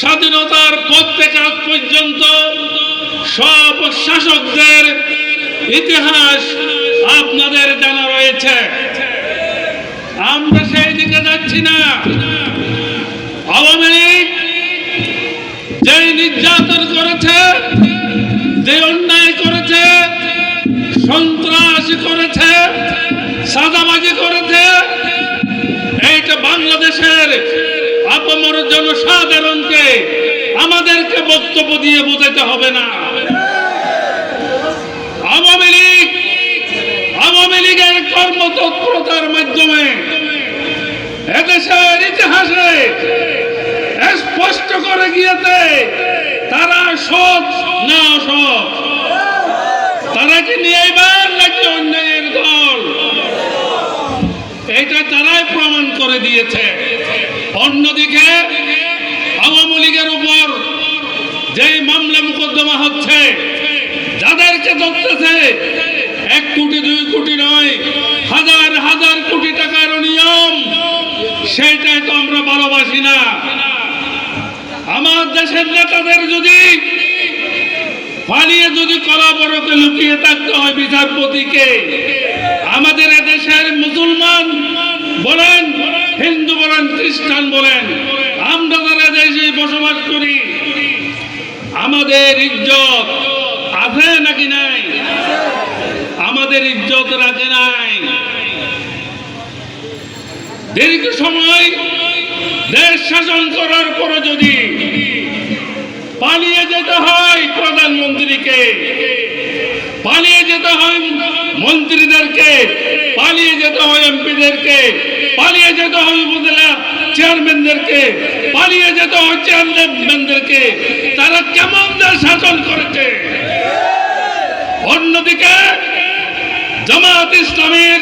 স্বাধীনতার পর থেকে আজ পর্যন্ত সব শাসকদের ইতিহাস আপনাদের জানা রয়েছে। আমরা সেই দিকে যাচ্ছি না। আওয়ামী লীগ যে নির্যাতন বক্তব্য দিয়ে বোঝাতে হবে না। আওয়ামী লীগ, আওয়ামী লীগের কর্মতৎপরতার মাধ্যমে এদেশের ইতিহাসে স্পষ্ট করে গিয়েছে, তারা সৎ না অসৎ। তারা কি নিয়েবার নাকি অন্যায়ের দল? এটা তারাই প্রমাণ করে দিয়েছে। অন্যদিকে যেই মামলা মোকদ্দমা হচ্ছে, যাদেরকে ধরতেছে, এক কোটি, দুই কোটি নয়, হাজার হাজার কোটি টাকার নিয়ম সেইটাই তো আমরা ভালোবাসি না। আমার দেশের নেতাদের যদি পালিয়ে যদি কলাবরতে লুকিয়ে থাকতে হয় বিচারপতিকে, আমাদের দেশের মুসলমান বলেন, হিন্দু বলেন, খ্রিস্টান বলেন, আমরা যারা দেশে বসবাস করি আমাদের ইজ্জত আছে নাকি নাই? আমাদের ইজ্জত রাখে নাই। দীর্ঘ সময় দেশ শাসন করার পরে যদি পালিয়ে যেতে হয় প্রধানমন্ত্রীকে, পালিয়ে যেতে হয় মন্ত্রীদেরকে, পালিয়ে যেতে হয় এমপিদেরকে, পালিয়ে যেতে হয় উপজেলা চেয়ারম্যানদেরকে, পালিয়ে যেতে হয় চেয়ারম্যানদেরকে। তারা কেমন দেশ শাসন করেছে? অন্যদিকে, জামাত ইসলামের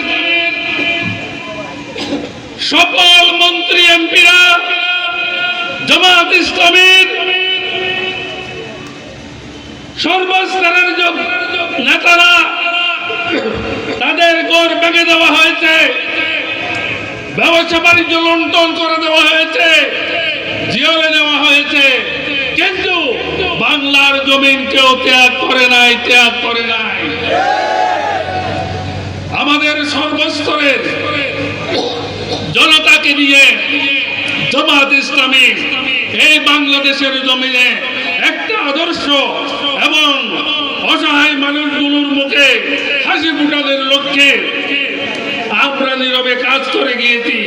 সকল মন্ত্রী, এমপিরা, জামাত ইসলামের সর্বস্তরের নেতারা, তাদের গড় ভেঙে দেওয়া হয়েছে। ব্যবসা বাণিজ্য লুণ্ঠন করে দেওয়া হয়েছে জিওলে দেওয়া হয়েছে। কিন্তু বাংলার জমিন কেউ ত্যাগ করে নাই, ত্যাগ করে নাই। আমাদের সর্বস্তরের জনতাকে নিয়ে জামাত ইসলামী এই বাংলাদেশের জমিনে একটা আদর্শ এবং অসহায় মানুষগুলোর মুখে হাসি ফুটাদের লক্ষ্যে নীরবে কাজ করে গিয়েছি?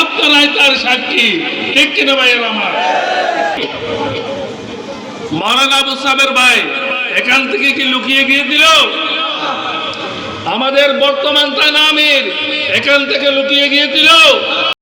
আপনারাই তার সাক্ষী। ঠিক কিনা ভাইয়ের আমার? মরান আবু সাহেবের ভাই, এখান থেকে কি লুকিয়ে গিয়েছিল? আমাদের বর্তমান থানা আমির এখান থেকে লুকিয়ে গিয়েছিল?